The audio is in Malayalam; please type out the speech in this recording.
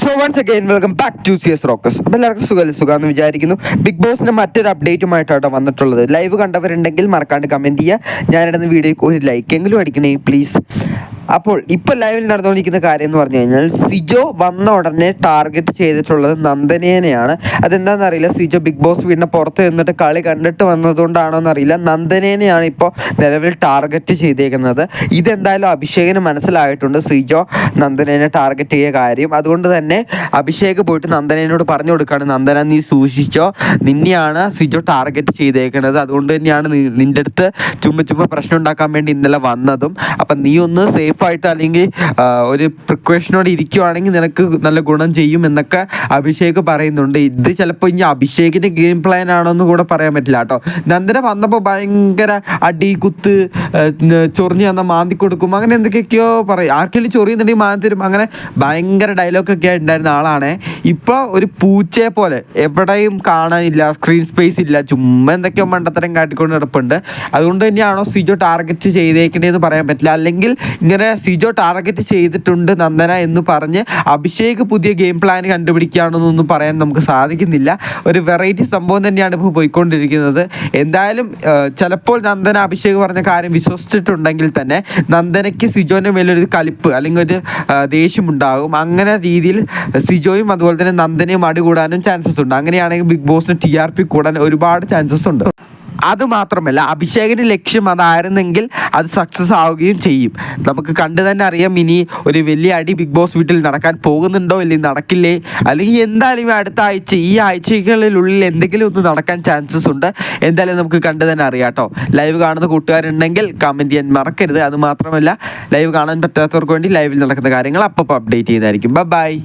So once again welcome back to C S rocks അപ്പോൾ എല്ലാവർക്കും സുഖമല്ല സുഖമെന്ന് വിചാരിക്കുന്നു. ബിഗ് ബോസിന്റെ മറ്റൊരു അപ്ഡേറ്റുമായിട്ടാണ് വന്നിട്ടുള്ളത്. ലൈവ് കണ്ടവരുണ്ടെങ്കിൽ മറക്കാണ്ട് കമന്റ് ചെയ്യുക. ഞാനിടുന്ന വീഡിയോയ്ക്ക് ഒരു ലൈക്കെങ്കിലും അടിക്കണേ പ്ലീസ് അപ്പോൾ ഇപ്പോൾ ലൈവിൽ നടന്നുകൊണ്ടിരിക്കുന്ന കാര്യം എന്ന് പറഞ്ഞു കഴിഞ്ഞാൽ സിജോ വന്ന ഉടനെ ടാർഗറ്റ് ചെയ്തിട്ടുള്ളത് നന്ദനേനെയാണ്. അതെന്താണെന്ന് അറിയില്ല. സിജോ ബിഗ് ബോസ് വീടിന് പുറത്ത് നിന്നിട്ട് കളി കണ്ടിട്ട് വന്നതുകൊണ്ടാണോ എന്നറിയില്ല. നന്ദനേനെയാണ് ഇപ്പോൾ നിലവിൽ ടാർഗറ്റ് ചെയ്തേക്കുന്നത്. ഇതെന്തായാലും അഭിഷേകിന് മനസ്സിലായിട്ടുണ്ട് സിജോ നന്ദനേനെ ടാർഗറ്റ് ചെയ്യ കാര്യം. അതുകൊണ്ട് തന്നെ അഭിഷേക് പോയിട്ട് നന്ദനേനോട് പറഞ്ഞു കൊടുക്കുകയാണ് നന്ദന നീ സൂക്ഷിച്ചോ. നിന്നെയാണ് സിജോ ടാർഗറ്റ് ചെയ്തേക്കുന്നത്. അതുകൊണ്ട് തന്നെയാണ് നിന്റെ അടുത്ത് ചുമ്മാ ചുമ്മാ പ്രശ്നം ഉണ്ടാക്കാൻ വേണ്ടി ഇന്നലെ വന്നതും. അപ്പം നീ ഒന്ന് സേഫ് ആയിട്ട് അല്ലെങ്കിൽ ഒരു പ്രിക്വേഷനോടെ ഇരിക്കുവാണെങ്കിൽ നിനക്ക് നല്ല ഗുണം ചെയ്യും എന്നൊക്കെ അഭിഷേക് പറയുന്നുണ്ട്. ഇത് ചിലപ്പോൾ ഇനി അഭിഷേകിന്റെ ഗെയിം പ്ലാൻ ആണോ എന്ന് കൂടെ പറയാൻ പറ്റില്ല കേട്ടോ. നന്ദന വന്നപ്പോൾ ഭയങ്കര അടി കുത്ത് ചൊറിഞ്ഞ് തന്ന മാന്തി കൊടുക്കും. അങ്ങനെ എന്തൊക്കെയൊക്കെയോ പറയും. ആർക്കെങ്കിലും ചൊറിയുന്നുണ്ടെങ്കിൽ മാന്തി തരും. അങ്ങനെ ഭയങ്കര ഡയലോഗൊക്കെ ഉണ്ടായിരുന്ന ആളാണ്. ഇപ്പോൾ ഒരു പൂച്ചയെ പോലെ എവിടെയും കാണാനില്ല സ്ക്രീൻ സ്പേസ് ഇല്ല ചുമ്മാ എന്തൊക്കെയോ മണ്ടത്തരം കാട്ടിക്കൊണ്ട് നടപ്പുണ്ട്. അതുകൊണ്ട് തന്നെയാണോ സിജോ ടാർഗറ്റ് ചെയ്തേക്കണേന്ന് പറയാൻ പറ്റില്ല. അല്ലെങ്കിൽ ഇങ്ങനെ സിജോ ടാർഗറ്റ് ചെയ്തിട്ടുണ്ട് നന്ദന എന്ന് പറഞ്ഞ് അഭിഷേക് പുതിയ ഗെയിം പ്ലാൻ കണ്ടുപിടിക്കുകയാണെന്നൊന്നും പറയാൻ നമുക്ക് സാധിക്കുന്നില്ല. ഒരു വെറൈറ്റി സംഭവം തന്നെയാണ് ഇപ്പോൾ പോയിക്കൊണ്ടിരിക്കുന്നത്. എന്തായാലും ചിലപ്പോൾ നന്ദന അഭിഷേക് പറഞ്ഞ കാര്യം വിശ്വസിച്ചിട്ടുണ്ടെങ്കിൽ തന്നെ നന്ദനയ്ക്ക് സിജോന്റെ മേലൊരു കലിപ്പ് അല്ലെങ്കിൽ ഒരു ദേഷ്യമുണ്ടാകും. അങ്ങനെ രീതിയിൽ സിജോയും അതുപോലെ തന്നെ നന്ദനയും അടികൂടാനും ചാൻസസ് ഉണ്ട്. അങ്ങനെയാണെങ്കിൽ ബിഗ് ബോസിന് ടി ആർ പി കൂടാൻ ഒരുപാട് ചാൻസസ് ഉണ്ട്. അതുമാത്രമല്ല അഭിഷേകിന്റെ ലക്ഷ്യം അതായിരുന്നെങ്കിൽ അത് സക്സസ് ആവുകയും ചെയ്യും. നമുക്ക് കണ്ടു തന്നെ അറിയാം ഇനി ഒരു വലിയ അടി ബിഗ് ബോസ് വീട്ടിൽ നടക്കാൻ പോകുന്നുണ്ടോ അല്ലെങ്കിൽ നടക്കില്ലേ? അല്ലെങ്കിൽ എന്തായാലും അടുത്ത ആഴ്ച ഈ ആഴ്ചകളിലുള്ളിൽ എന്തെങ്കിലും ഒന്ന് നടക്കാൻ ചാൻസസ് ഉണ്ട്. എന്തായാലും നമുക്ക് കണ്ടു തന്നെ അറിയാം കേട്ടോ. ലൈവ് കാണുന്ന കൂട്ടുകാരുണ്ടെങ്കിൽ കമന്റ് ചെയ്യാൻ മറക്കരുത്. അതുമാത്രമല്ല ലൈവ് കാണാൻ പറ്റാത്തവർക്ക് വേണ്ടി ലൈവിൽ നടക്കുന്ന കാര്യങ്ങൾ അപ്പോൾ അപ്ഡേറ്റ് ചെയ്യുന്നതായിരിക്കും ബൈ